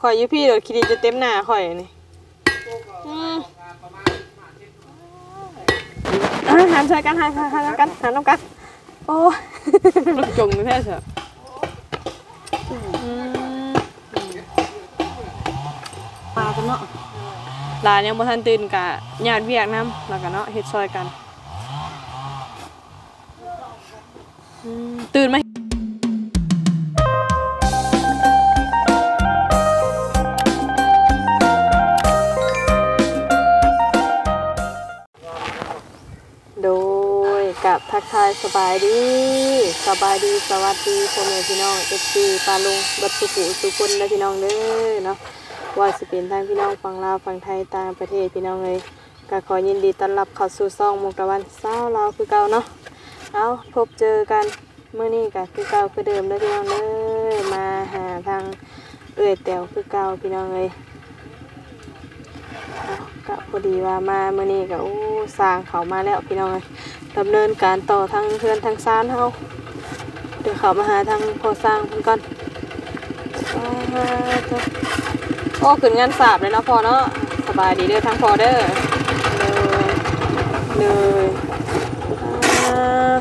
ข่อยอยู่พี่โดดคิดดีจะเต็มหน้าข่อยนี่อืมอะหันใส่กันหันหันหันกันหันน้ำกัน โอ้ลูกจงนี่แท้เถอะอืมปลากันเนาะหลานยังบ่ทันตื่นกะญาติเวียกนํแล้วก็เนาะเฮ็ดซอยกันอืมตื่นไหม กับทักทายสบายดีสบายดีสวัสดีพ่อแม่พี่น้องเอฟซีปาลุงบัดสุกุสุคนและพี่น้องเด้อเนาะว่าสิเป็นทางพี่น้องฝั่งลาวฝั่งไทยต่างประเทศพี่น้องเลยก็ขอยินดีต้อนรับเข้าสู่ซ่องมุกตะวันเศร้าลาวคือเก่าเนาะเอาพบเจอกันเมื่อนี้ก็คือเก่าคือเดิมเด้อพี่น้องเด้อมาหาทางเอื้อยแต๋วคือเก่าพี่น้องเลยก็พอดีว่ามาเมื่อนี้ก็โอ้สร้างเขามาแล้วพี่น้องเอ้ย ดำเนินการต่อทางเพื่อนทางซานเฮาเดี๋ยวเขามาหาทางพอสร้างเพิ่นก่อนอ้าวเจ้าโอ้ขึ้นงานสาบเลยเนาะพอเนาะสบายดีเด้อทางพอเด้อเลยเลยอ่า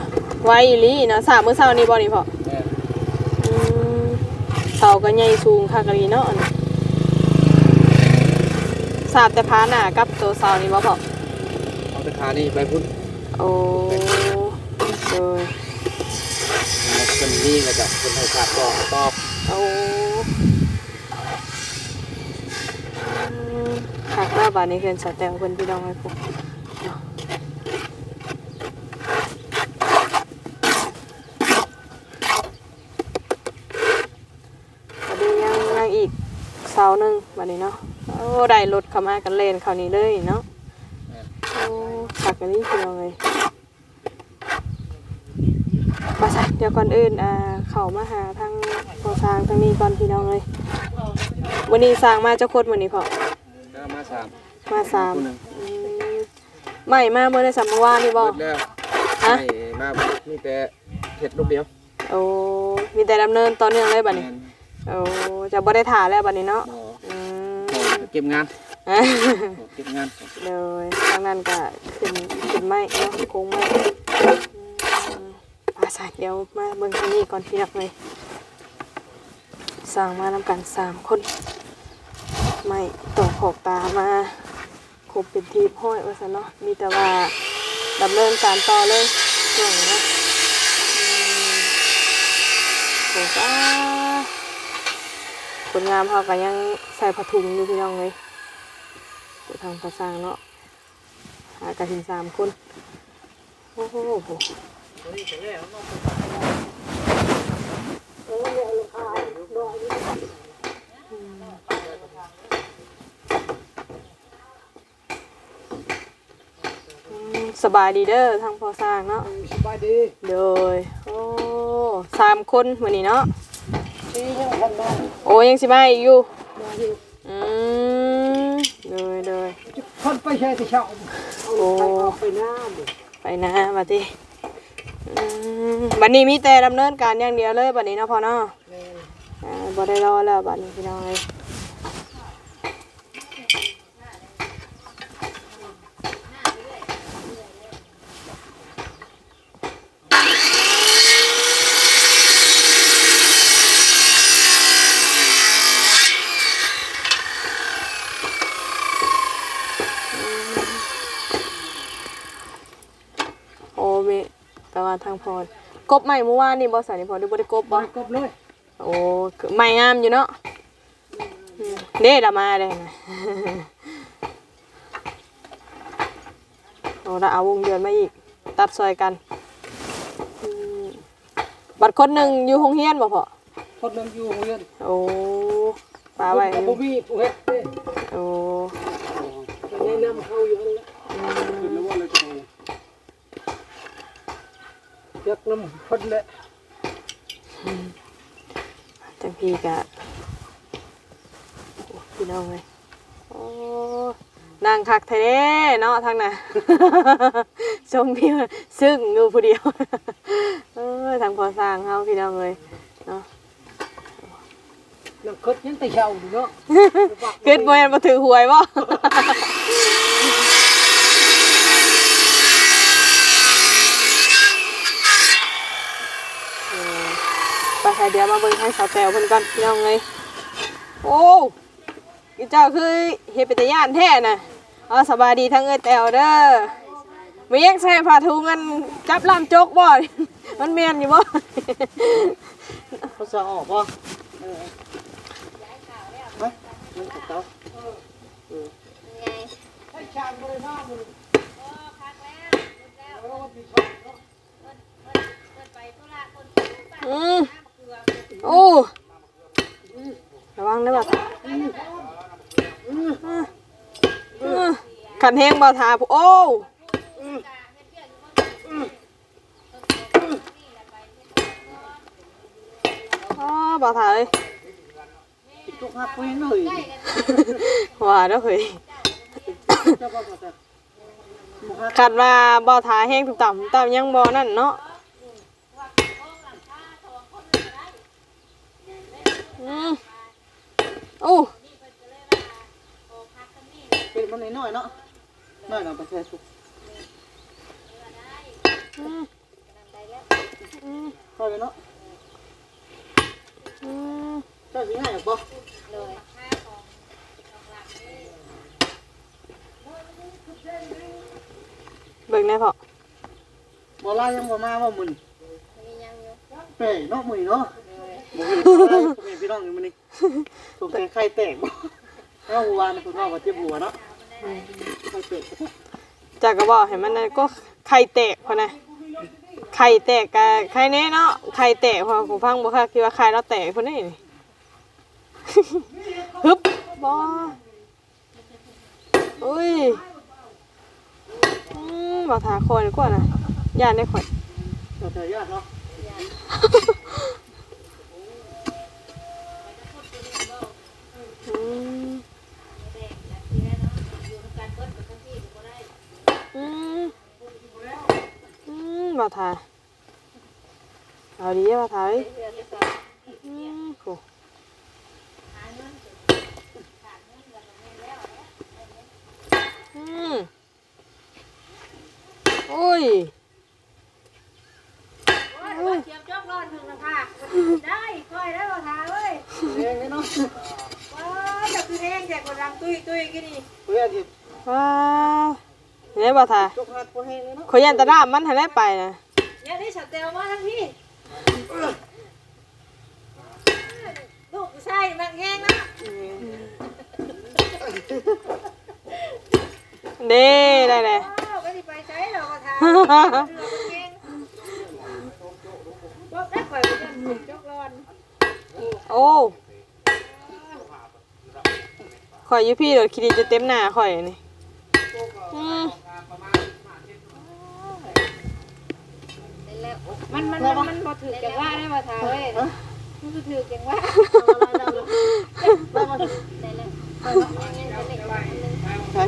ไวอีลีเนาะสาบมื้อเช้านี้บ่นี่พอเสาก็ใหญ่สูงคักอีหลีเนาะสาบแต่พาหน่ากับตัวเสานี่บ่พอเอาตะขานี่ไปพุ่น โอ้เลยคนนี้ก็จะคนให้ขาดต่อตอบโอ้หักว่าบาดนี้เพิ่นสแตลเพิ่นพี่น้องให้พวกเนาะบัดนี้ยังยังอีกเสาหนึ่งบัดนี้เนาะโอ้ได้รถเข้ามากันเล่นคราวนี้เลยเนาะ อ้หักกันนี้พี่น้องเลยมาใส่เดี๋ยวก่อนอื่นอ่าเขามาหาทางพอสร้างทางนี้ก่อนพี่น้องเลยวันนี้สร้างมาเจ้าโคตรวันนี้พอก็มาสามมาสามคนหนึ่งอืมไม่มาเมื่อในสัมภาวานี่บอเบิดแล้วฮะให้มามีแต่เห็ดลูกเดียวโอ้มีแต่ดำเนินต่อเนื่องเลยบัดนี้แม่นโอ้จะบ่ได้ถ่ายแล้วบัดนี้เนาะหมออืมหมอเก็บงานอะหมอ เก็บงานเลยทางนั้นก็ขึ้นขึ้นไม้เนาะโค้งไม้อืมมาใส่เดี๋ยวมาเบิ่งทางนี้ก่อนพี่นักเลยสร้างมานำกันสามคน ไม่ต่อขอบตามาครบเป็นทีมห้อยว่าซะเนาะมีแต่ว่าดำเนินการต่อเลยช่วงนี้เนาะโหจ้าผลงานเขาก็ยังใส่ผ้าถุงอยู่พี่น้องเลย ทางภาษร้างเนาะหากระถินสามคน โอ้โหอืมสบายดีเด้อทางพอสร้างเนาะสบายดีโดยโอ้สามคนวันนี้เนาะที่ยังทันมาโอ้ยังสิมาอีกอยู่มาอยู่อืม โดยโดยคนไปใช้ที่เช่าโอ้ไปหน้าดิไปนะบัดนี้อืมบัดนี้มีแต่ดำเนินการอย่างเดียวเลยบัดนี้เนาะพอเนาะอ่าบ่ได้รอแล้วบัดนี้พี่น้องเลยโอ้มีแต่ว่าทางพร กบใหม่เมื่อวานนี่บ่ใส่นี่พอดูบ่ได้กบบ่ กบเลยโอ้คือใหม่งามอยู่เนาะอืมเด้ละมาได้นะโอ้แล้วเอาวงเดือนมาอีก ตัดซอยกันอืมบัดคนหนึ่งอยู่ห้องเฮียนบ่พอคนนึงอยู่โรงเรียนโอ้ปลาไว้อกับยู่บ่มีผู้เฮ็ดเด้โอ้ก็แนะนำเขาอยู่นั่นแหละคือแยักน้ำคนแหละจังพี่กะโอ้พี่น้องเลยโอ้นางคักแท้เด้เนาะทางน่ะชมพี่ว่าซึ่งอยู่ผู้เดียวเออทางพอสร้างเฮาพี่น้องเลยเนาะน้ำคดยังแต่เช้าอยู่เนาะเกิดบ่แม่นบ่ถือหวยบ่ เออไป ค่ะเดี๋ยวมาเบิ่งทางสาวแตวเพิ่นก่อนพี่น้องเลยโอ้อีเจ้าคือเฮ็ดเป็นตาย่านแท้น่ะเอาสบายดีทั้งเอ้ยแตวเด้อมียังใส่ผ้าถุงกันจับลามจกบ่มันแม่นอยู่บ่เขาจะออกป่ะเออไหมมันกับเขาเออให้ชามบริมามืออืม โอ้ระวังนะบ่ทาขันแห้งบ่ทาโอ้อ๋อบ่ทาเลยจุกหักไปหน่อยว่าเด้อเฮ้ยจะบอกว่าจะจุกหักขันว่าบ่ทาแห้งทุกต่ำต่ำยังบ่นั่นเนาะ อืมโอ้เป็นมันน้อยเนาะน้อยหน่อยไปแค่จุกอืมอืมค่อยไปเนาะอืมเจ้าสิให้หรอป่ะเบิ่งได้พอบ่ลายังบ่มาว่ามึนแปลกเนาะมึนเนาะ บ่เห็นอะไรบ่เห็นพี่น้องอยู่มื้อนี้สงสัยไข่แตกบ่แล้วหัวนะคุณว่าว่าเจ็บหัวเนาะไข่แตกจากกระบอกเห็นมันนั่นก็ไข่แตกพอนะไข่แตกกับไข่แน่เนาะไข่แตกพอผมฟังบ่ค่ะคิดว่าไข่เราแตกคนนี้นี่ ฮึบบ่อุ้ยอืมบ่ทาคอดีกว่านะย่านได้ข่อยเราแต่ยากเนาะ อืมอืมอืม บ่ทาเอาดีบ่ทาเอ้ยอืมโหอืมโอ้ย เทียมจอกร้อนถึงนะค่ะได้ค่อยได้บ่ทาเว้ย เองเนาะ ว้าจะคือแห้งแจกคนรังตุ้ยตุ้ยกินนี่ เพื่อนที่ ว้าวเห็นไหมบ่ทา จุ กหักบ่แห้งเลยเนาะขอยยันตะด้ามมันให้ได้ไปนะเนี่ยนี่ฉันเตลมาทั้งพี่ลูกผู้ชายมันแห้งนะเด้ได้เลยว้าวไม่ได้ไปใช้หรอกบ่ทาเรือมันแห้งบอกได้ข่อยไปยันถึงจอกร้อนโอ้ข่อยอยู่พี่โดดคิดจะเต็มหน้าข่อยนี่อืม มันมันมันบ่ถือจังว่าได้บ่ทาเว้ยมันบ่ถือจังว่าได้มาได้แล้วใช่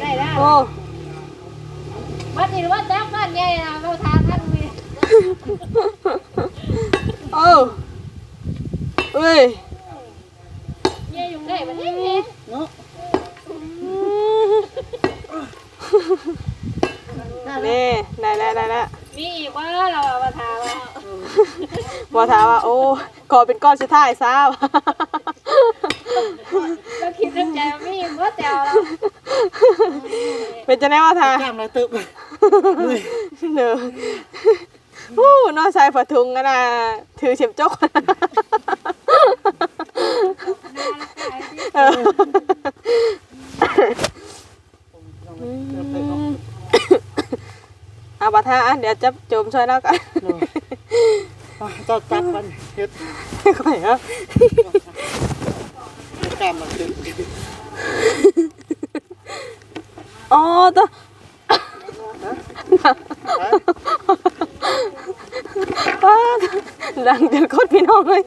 ได้แล้วโอ้วัดนี่ว่าแต้มบ้านใหญ่นะบ่ทาท่านมีโอ้เอ้ยใหญ่อยู่ได้บ่นี่เนาะอืมนี่ได้แล้วได้แล้ว มีอีกว่าเราบ่ทาว่าบ่ถามว่าโอ้ขอเป็นก้อนสุดท้ายซะเราคิดในใจว่ามีว่าแต่เราเป็นจะได้ว่าทา กล้ามอะไรตึบเนอะวู้นอกใส่ผ้าถุงกันนะถือเข็มจกเออเอา บัตรห้าอันเดี๋ยวจะโจมช่วยแล้วกันเจ้าจับมันเฮ็ดข่อยครับกล้ามมันตึบอ๋อตัวดังจนโคตรพี่น้องเลย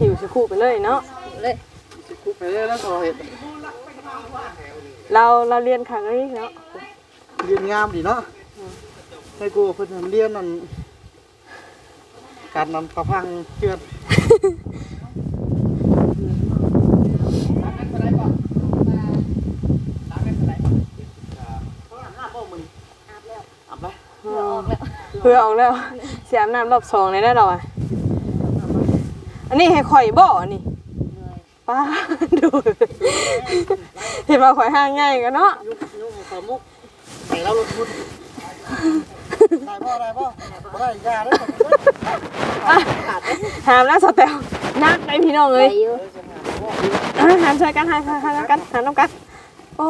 หิวสิ คู่ไปเลยเนาะเลยสิคุกไปเลยแล้วก็เฮ็ดเราเราเรียนขังนี้เนาะเรียนงามดีเนาะให้กูเพิ่นเรียนนั่นการนำประพังเชือดเพื่อออกแล้วเสียอาบน้ำรอบสองเลยได้หรอวะ อันนี้ให้ข่อยบ่อันนี่ป้าดู เห็นว่าข่อยห่างง่ายกันเนาะยุกยุกสามุกใส่แล้วลงทุนได้พ่อได้พ่อบ่ได้ยาเด้อหามแล้วสเตลนักไอพี่น้องเลยอะหามช่วยกันหามหามหามกันหามน้ำกันโอ้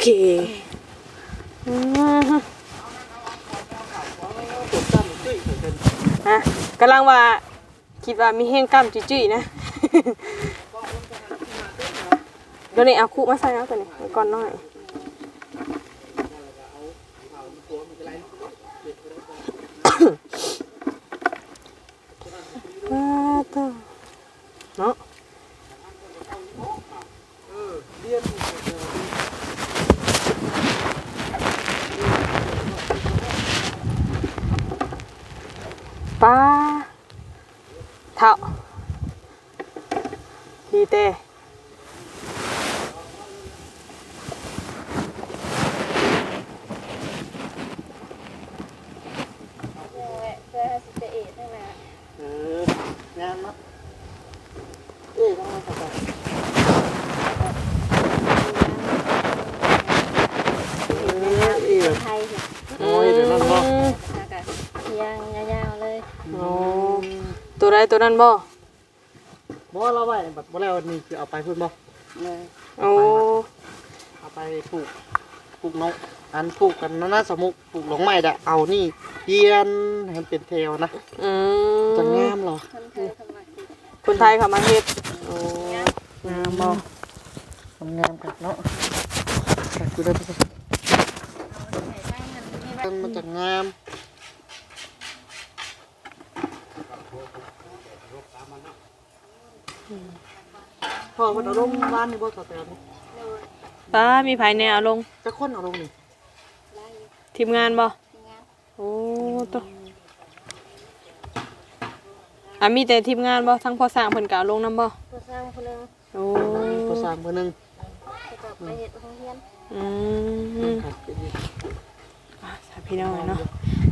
เคอืมตกตั้งจุ้ยเพิ่นฮะกำลังว่าคิดว่ามีแห้งกล้ามจุ้ยๆนะเดี๋ยวนี้เอาคุมาใส่เอาตัวนี้ก่อนหน่อยว้าวตัวเนาะ เรียน ป้าเท่าดีเต้ เพื่อสิจะเอ็ดทั้งนั้น เอองามเนาะเอ้ยต้องมาสักการเอ้ย ไทยค่ะ โอ้ยเดี๋ยวนั้นบ่ อืม แล้วก็ยางยาวๆเลย โอ้ตัวใดตัว นั้นบ่บ่เราไว้บัดบ่แล้วนี่คือเอาไปพุ่นบ่เลยโอ้เอาไปปลูกปลูกนกอันปลูกกันน่าสมุกปลูกหลงไม้ดะเอานี่เทียนให้มันเป็นแถวนะอืมจะงามเหรอคนไทยทำมาสิคนไทยเขามาเฮ็ดโอ้งามบ่มันงามครับเนาะแต่กูได้ไปสักมันมันจะงาม พ่อคนเอาลงบ้านนี่บ่สแตนนี่ป้ามีภายในเอาลงจะคนเอาลงนี่ทีมงานบ่งานโอ้ตัวอะมีแต่ทีมงานบ่ทั้งพ่อสร้างเพิ่นก็เอาลงนํบ่ผู้สร้างคนหนึงโอ้ภาษาเพิ่นนึงจะกลับไปเฮ็ดโรงเรียนอืมครับอะสาพี่น้องเนาะ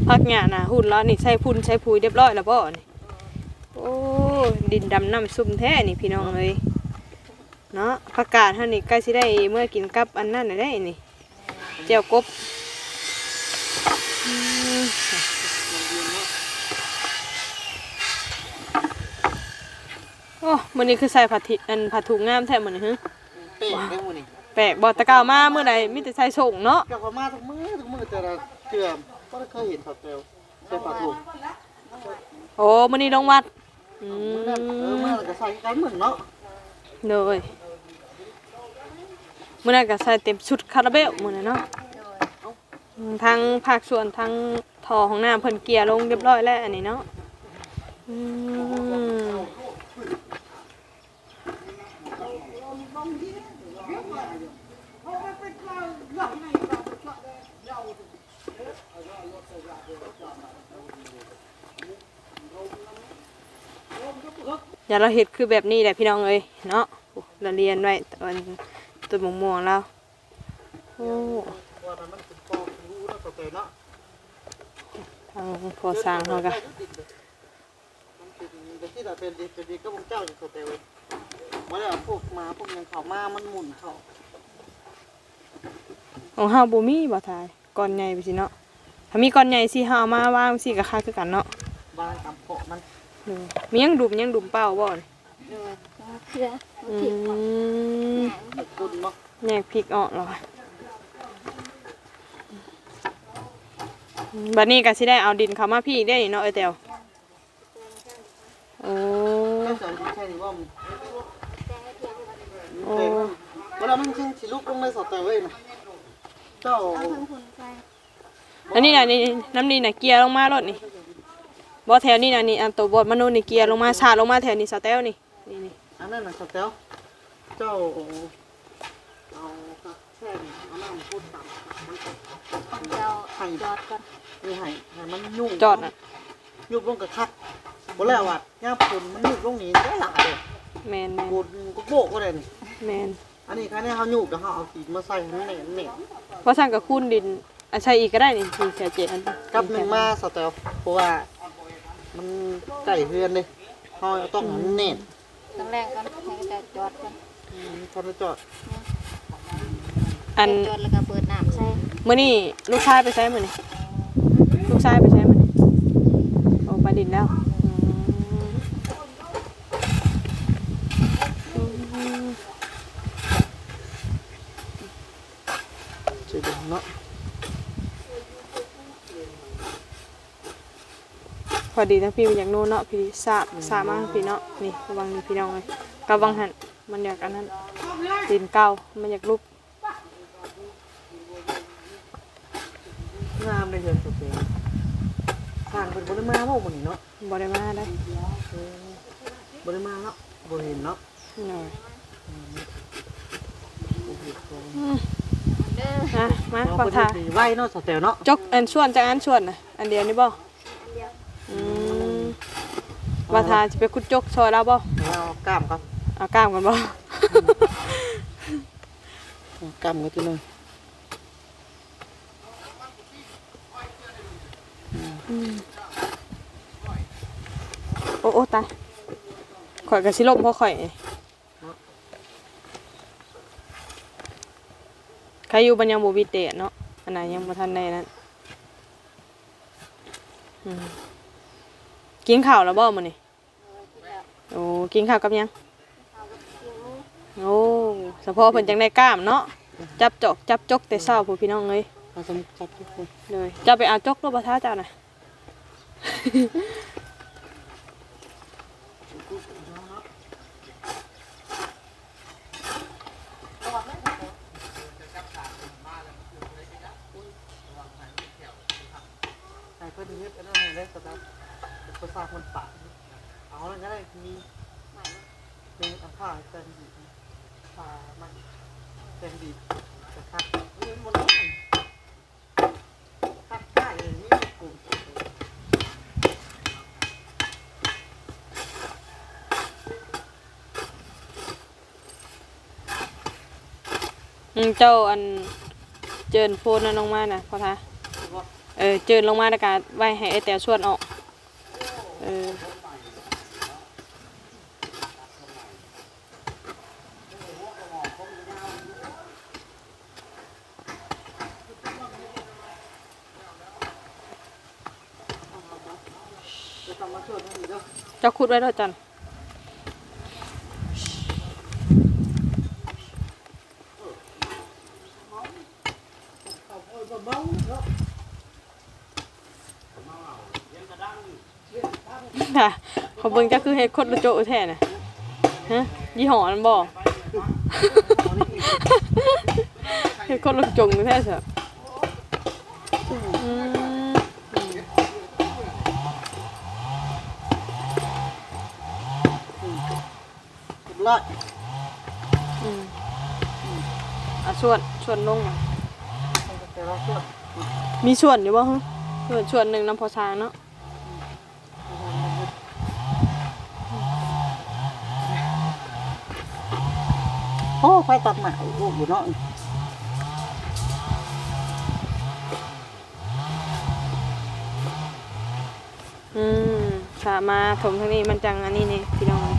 พักหญ้าน่ะหุ่นแล้วนี่ใส่พุ่นใส่ปุ๋ยเรียบร้อยแล้วบ่นี่ โอ้ดินดำน้ำซุ่มแท้นี่พี่น้องเอ้ยเนาะผักกาดเฮานี่ใกล้สิได้เมื่อกินกับอันนั้นน่ะได้นี่เจียวกบอืมโอ้มื้อนี้คือใส่ผ้าทิอันผ้าถุงงามแท้มื้อนี้ฮะเป๊ะได้หมื้อนี่แปลกบ่แตะกร้าวมามื้อใดมีแต่ใส่ส่งเนาะเกี่ยวกับมาทุกมื้อทุกมื้อแต่ละเทื่อบ่ได้เคยเห็นสแตลใส่ปลาถูกโอ้มื้อนี้ลงวัด อืมื้อนั้นเออมมื้อนั้นก็ใส่กันเหมือนเนาะเลยมื้อนั้นก็ใส่เต็มชุดคาราเบลมื้อนั้นเนาะอืมทั้งภาคส่วนทั้งท่อของน้ำเพิ่นเกลี่ยลงเรียบร้อยแล้วอันนี้เนาะอืม อย่าเราเฮ็ดคือแบบนี้แหละพี่น้องเอ้ยเนาะโอ้เราเรียนไว้ตอนต้นมะม่วงแล้วโอ้ว่านั้นมันเป็นกองเป็นรูเนาะสแตลเนาะทางพอสร้างเขาก็มันเป็นเป็นที่เราเป็นดีเป็นดีก็พงเจ้าอยู่สเตลเลยมาแล้วพวกมาพวกยังเขามามันหมุนเขาของเฮาบ่มีบ่ทายก้อนใหญ่ไปสิเนาะถ้ามีก้อนใหญ่สิเฮาเอามาวางสิก็ค่าคือกันเนาะบ้านตามเกาะมันเออ มียังดุมยังดุมเป้าบ่นี่เลยเพื่ออืผิดมกุนเนาะแยกพริกออกแล้วอะอืมบัดนี้ก็สิได้เอาดินเข้ามาพี่ได้นี่เนาะไอ้แตวโอ้ก็สอนที่แค่นี้ว่ามันโอ้เวลามันชิงสิลุกลงในสเตลเลยนะเจ้าเอาทั้งคนไปอันนี้น่ะนี่น้ำนี่น่ะเกลียร์ลงมารถนี่ บ่แถวนี้นะนี่อันตัวบอดมนุษย์นี่เกียร์ลงมาชาดลงมาแถวนี้สแตลนี่นี่นี่อันนั้นน่ะสเตลเจ้าเอาครับแช่นี่เอาน้ำพูดต่ำมันเจ้าให้จอดก่อนนี่ให้ให้มันยุ่งจอดน่ะยุบลงกับคักบ่แล้วว่าย่าผลมันยุบลงนี่ได้หลายเลยแมนแมนโบดก็โบกก็ได้นี่แมนอันนี้คันนี้เฮายุบแล้วเฮาเอาขีดมาใส่ให้มันแน่นแน่นเพราะสั่งกับคูนดินอันใช้อีกก็ได้นี่ที่แค่เจ็ดอันกับหนึ่งมาสเตลเพราะว่า มันใกล้เฮือนเลยเฮาต้องให้มันแน่นต้องแรงก่อนให้เจ้าจอดก่อนอืมคันจะจอดอันจอดแล้วก็เปิดน้ำใส่มื้อนี้ลูกชายไปใช้มื้อนี้ลูกชายไปใช้มื้อนี้โอ้ไปดินแล้วอืมสิเด้อเนาะ อดีทั้งพี่มันอยากโน่นเนาะพี่สาบสาบมากพี่เนาะนี่ระวังนี่พี่น้องเลยกระวังหันมันอยากอันนั้นดินเก่ามันอยากลุกงามเลยเฮือนสเตลทางเพิ่นบ่ได้มาบ่มื้อนี้เนาะบ่ได้มาได้เออบ่ได้มาเนาะบ่เห็นเนาะหน่อยบ่เห็นบ่เด้ออะมาเนาะฟังเพิ่นทาสิไว้เนาะสเตลเนาะจกอันชวนจากอันชวนนะอันเดียวนี่บ่อืม ว่าทาจะไปคุดจกซอยเราบ่เอากล้ามครับเอากล้ามกันบ่เอากล้ามกันทีนึงโอ้โอ้ตายข่อยก็สิล่มเพราะข่อยนี่ใครอยู่บันยังบ่มีเตะเนาะอันนั้นยังบ่ทันได้นั้นอืม กินข้าวแล้วบ่มื้อนี้โอ้กินข้าวกับหยังโอ้สะโพกเพิ่นจังได้กล้ามเนาะจับจอกจับจกแต่เช้าผู้พี่น้องเอ้ยเอาสมุกจับทุกคนเลยจะไปเอาจกรูปบ่ท้าเจ้าน่ะให้เพื่อนเฮ็ดอันนั้นให้ได้สตาร์ ทประสาทมันปากเอาแล้วก็ได้มีเป็นอันผ้าแตนดีผ้ามันแตนดีจะคัดนี่หมดแล้วคัดได้เลยนี่กลุ่มอืมเจ้าอันเจิญโฟนนั่นลงมาน่ะพอทาเออเจิญลงมาแล้วก็ไว้ให้ไอแตวชวนออก ออจะคุดไว้แล้วจัน เบาเนาะ ค่ะเขาเบิ่งเจ้าคือเฮ็ดคนละโจะแท้น่ะฮะยี่ห้อนั้นบ่ เฮ็ดคนละจงแท้ซะอืมเรียบร้อยอืมอะชวนชวนลงมาแต่เราช่วยมีส่วนอยู่บ่ฮะส่วนส่วนหนึ่งน้ำพอช้างเนาะ โอ้ไฟตัดหมาลูกอยู่เนาะอืมสามาถมทางนี้มันจังอันนี้นี่พี่น้อง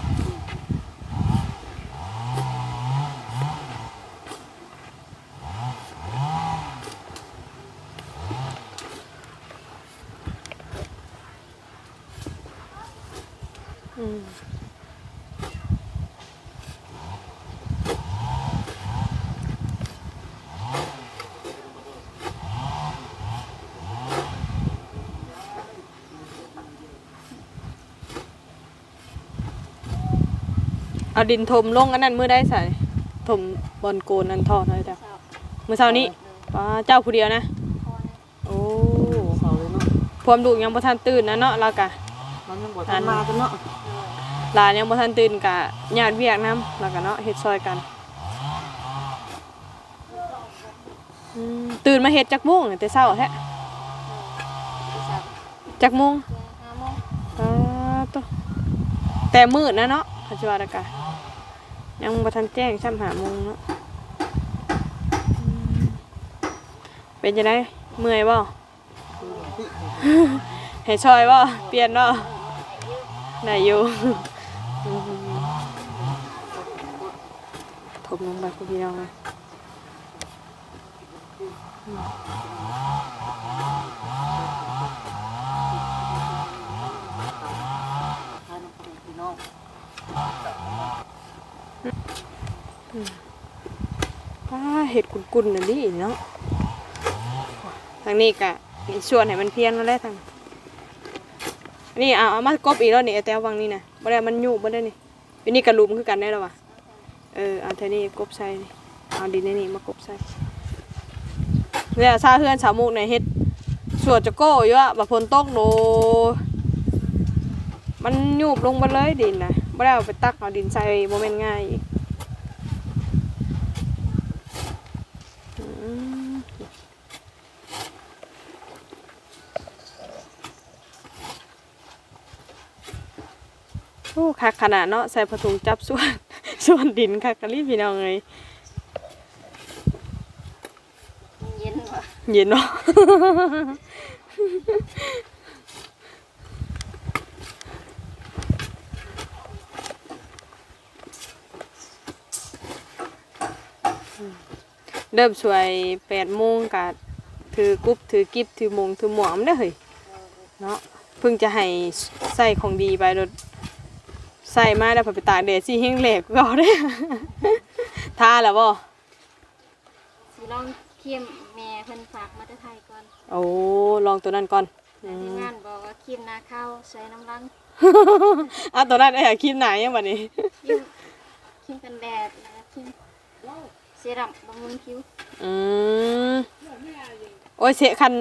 เอาดินถมลงอันนั้นมือได้ใส่ถมบอลโกนอันทอดเลยจ้ะมือเช้านี้ป้าเจ้าผู้เดียวนะโอ้เสาเลยเนาะพวมดูกยังบ่ทันตื่นนะเนาะเรากะเมันยังบ่ทันมากันเนาะหลานยังบ่ทันตื่นกะญาติเวียกนํแล้วก็เนาะเฮ็ดซอยกันอืมตื่นมาเฮ็ดจักโมงแต่เช้าแท้จักโมงห้าโมงอ่าตวแต่มืดนะเนาะปัจจุบันกะ ยังบ่ทันแจ้งช่ำหาโมงเนาะเป็นจังไดเมื่อยบ่ให้ช่วยบ่ เปลี่ยนบ่ได้อยู่อืมถมลงไปพวกพี่น้องเลย ทานน้ำพี่น้อง ป้าเห็ดกุนๆน่ะดิเนาะทางนี้กะมีส่วนให้มันเพี้ยนมาแล้วทางนี่เอาเอามากบอีกแล้วนี่ไอ้แต้ววังนี่นะบ่ได้มันยู่บ่ได้นี่อยู่นี่กระลุมคือกันได้แล้ววะเออเอาเทนี้กบใส่นี่เอาดินนี่มากบใส่แล้วซาเฮือนสาวมุกเนี่ยเฮ็ดสวดจะโก้อยู่อะแบ่ฝนตกโดมันยุบลงมาเลยดินนะบ่ได้เอาไปตักเอาดินใส่บ่แม่นง่ายอีก อืมโอ้ คักขนาดเนาะใส่ผ้าถุงจับส่วนส่วนดินคักกะลี่พี่น้องเลยเย็นว่ะเย็นเนาะเริ่มช่วยแปดโมงกะถือกุ๊บถือกิบถือหมงถือหมวกมันได้อเฮ้ยเนาะเพิ่งจะให้ใส่ของดีไปรถ ใส่มาแล้วพอไปตากแดดสิเฮงแหลกก็ได้ทาแล้วบ่สิลองเคียมแม่เพิ่นฝากมาแต่ไทยก่อนโอ้ลองตัวนั้นก่อนแต่อืที่มงานบอกว่าเคียมนาข้าวใส่น้ำรังอะตัวนั้นไอ้ยครีมไหนยังบัดนี้เคียมเคียมกันแดดแล้วก็เคียมเซรั่มบำรุงผิวอืมโอ้ยเสคัน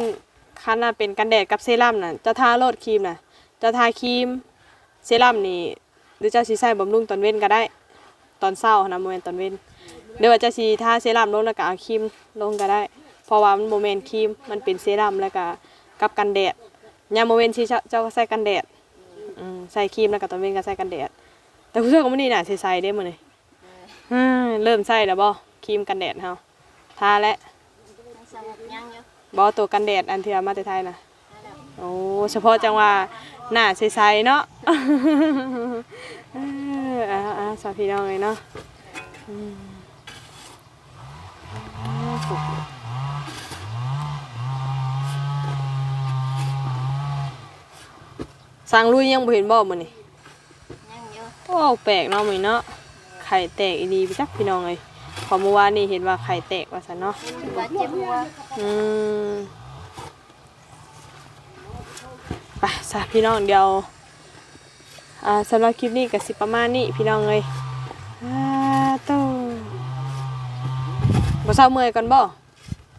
คันน่ะเป็นกันแดดกับเซรั่มน่ะจะทาโลดครีมน่ะจะทาครีมเซรั่มนี่ หรือเจ้าสิใส่บำรุงตอนเว้นก็ได้ ตอนเช้านะโมเมนตอนเว้นหรือว่าเจะสิทาเซรั่มลงแล้วก็เอาครีมลงก็ได้ เพราะว่ามันโมเมนครีมมันเป็นเซรั่มแล้วก็กับกันแดดยามโมเมนที่เจ้าเจ้าก็ใส่กันแดดอืมใส่ครีมแล้วก็ตอนเว้นก็ใส่กันแดด แต่ผู้ชายก็ไม่นี่น่ะใส่ๆได้มื้อนี้อ่าเริ่มใส่แล้วบ่ครีมกันแดดเฮาทาแล้วทั้งสมุกยังอยู่บอตัวกันแดดอันที่เอามาแต่ไทยนะนั่นแหละโอ้เฉพาะจังหวะ หน้าใสๆเนาะเอออ่าอ่าสาวพี่น้องเลยเนาะอืมสั่งลุยยังบ่เห็นบ่มื้อนี้ยังอยู่โอ้แปลกเนาะมื้อนี้เนาะไข่แตกอีดีไปจักพี่น้องเลยพอเมื่อวานนี่เห็นว่าไข่แตกว่าซั่นเนาะเป็นว่าเจ็บหัวอืม ไปสาพี่น้องเดียวอ่าสำหรับคลิปนี้ก็สิประมาณนี้พี่น้องเลยอ่าโตบ่เศร้าเมื่อยก่อนบ่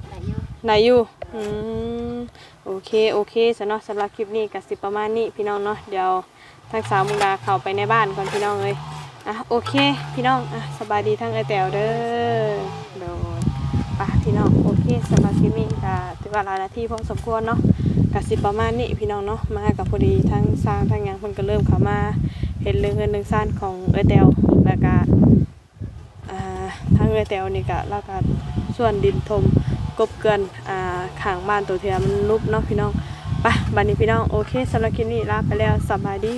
ไหนอยู่ไหนอยู่อืมโอเคโอเคสำหรับสำหรับคลิปนี้ก็สิประมาณนี้พี่น้องเนาะเดี๋ยวทางสาวมุกดาเข้าไปในบ้านก่อนพี่น้องเลยอะโอเคพี่น้องอะสบายดีทั้งไอแตวเด้อโดยป่ะพี่น้องโอเคสำหรับคลิปนี้ก็ ถือว่าหลายนาทีพอสมควรเนาะกับสิประมาณนี้พี่น้องเนาะมากับพอดีทั้งสร้างทั้งยังเพิ่นก็เริ่มเข้ามาเห็นเรื่องเงินเรื่องซ่านของเอยแตวแล้วก็อ่าทั้งเอยแตวนี่ก็แล้วก็ส่วนดินถมกบเกลือนอ่าข้างบ้านตัวเทียมันลุบเนาะพี่น้องไปบัดนี้พี่น้องโอเคสำหรับคลิปนี้ลาไปแล้วสบายดี